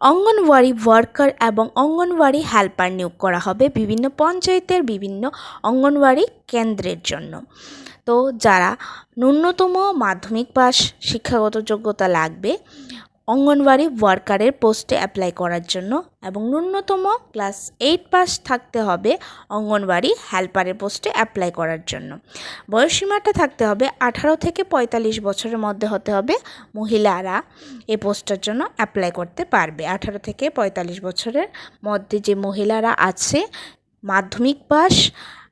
Anganwadi worker এবং anganwadi helper নিয়োগ করা হবে বিভিন্ন পঞ্চায়েতের বিভিন্ন অঙ্গনওয়াড়ি কেন্দ্রের জন্য। তো যারা ন্যূনতম মাধ্যমিক পাশ শিক্ষাগত যোগ্যতা লাগবে অঙ্গনওয়াড়ি ওয়ার্কারের পোস্টে অ্যাপ্লাই করার জন্য এবং ন্যূনতম ক্লাস এইট পাস থাকতে হবে অঙ্গনওয়াড়ি হেল্পারের পোস্টে অ্যাপ্লাই করার জন্য। বয়সসীমাটা থাকতে হবে আঠারো থেকে পঁয়তাল্লিশ বছরের মধ্যে হতে হবে। মহিলারা এ পোস্টের জন্য অ্যাপ্লাই করতে পারবে। আঠারো থেকে পঁয়তাল্লিশ বছরের মধ্যে যে মহিলারা আছে, মাধ্যমিক পাস,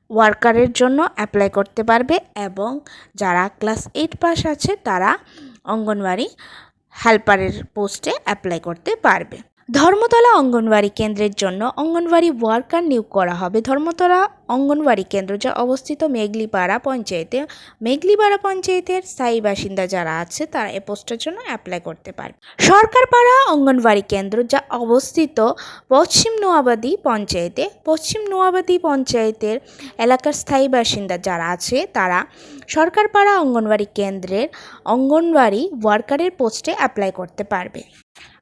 ওয়ার্কারের জন্য অ্যাপ্লাই করতে পারবে এবং যারা ক্লাস এইট পাস আছে তারা অঙ্গনওয়াড়ি হেল্পারের পোস্টে অ্যাপ্লাই করতে পারবে। ধর্মতলা অঙ্গনওয়াড়ি কেন্দ্রের জন্য অঙ্গনওয়াড়ি ওয়ার্কার নিয়োগ করা হবে। ধর্মতলা অঙ্গনওয়াড়ি কেন্দ্র যা অবস্থিত মেঘলিপাড়া পঞ্চায়েতে। মেঘলিপাড়া পঞ্চায়েতের স্থায়ী বাসিন্দা যারা আছে, তারা এ পোস্টের জন্য অ্যাপ্লাই করতে পারবে সরকারপাড়া অঙ্গনওয়াড়ি কেন্দ্র যা অবস্থিত পশ্চিম নোয়াবাদী পঞ্চায়েতে। পশ্চিম নোয়াবাদী পঞ্চায়েতের এলাকার স্থায়ী বাসিন্দা যারা আছে, তারা সরকারপাড়া অঙ্গনওয়াড়ি কেন্দ্রের অঙ্গনওয়াড়ি ওয়ার্কারের পোস্টে অ্যাপ্লাই করতে পারবে।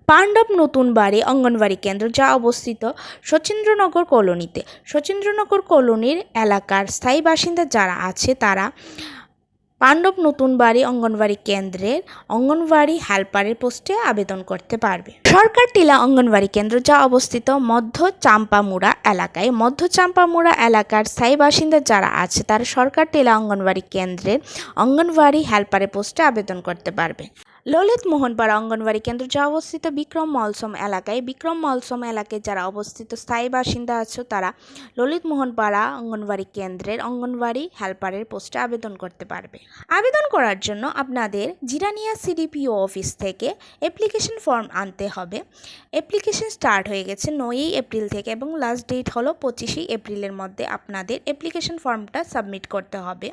পাণ্ডব নতুন বাড়ি অঙ্গনওয়াড়ি কেন্দ্র, যা অবস্থিত শচীন্দ্রনগর কলোনিতে। শচীন্দ্রনগর কলোনির এলাকার স্থায়ী বাসিন্দা যারা আছে, তারা পাণ্ডব নতুন বাড়ি অঙ্গনওয়াড়ি কেন্দ্রের অঙ্গনওয়াড়ি হেল্পারের পোস্টে আবেদন করতে পারবে। সরকার টিলা অঙ্গনওয়াড়ি কেন্দ্র, যা অবস্থিত মধ্য চাম্পামুড়া এলাকায়। মধ্য চাম্পামুড়া এলাকার স্থায়ী বাসিন্দা যারা আছে, তারা সরকার টিলা অঙ্গনওয়াড়ি কেন্দ্রের অঙ্গনওয়াড়ি হেল্পারের পোস্টে আবেদন করতে পারবে। ললিত মোহনপাড়া অঙ্গনওয়াড়ি কেন্দ্র যা অবস্থিত বিক্রম মলসম এলাকায়। বিক্রম মলসম এলাকায় যারা অবস্থিত, স্থায়ী বাসিন্দা আছে তারা ললিত মোহনপাড়া অঙ্গনওয়াড়ি কেন্দ্রের অঙ্গনওয়াড়ি হেল্পারের পোস্টে আবেদন করতে পারবে। আবেদন করার জন্য আপনাদের জিরানিয়া সিডিপিও অফিস থেকে অ্যাপ্লিকেশন ফর্ম আনতে হবে। অ্যাপ্লিকেশন স্টার্ট হয়ে গেছে নয়ই এপ্রিল থেকে এবং লাস্ট ডেট হলো পঁচিশে এপ্রিলের মধ্যে আপনাদের অ্যাপ্লিকেশন ফর্মটা সাবমিট করতে হবে।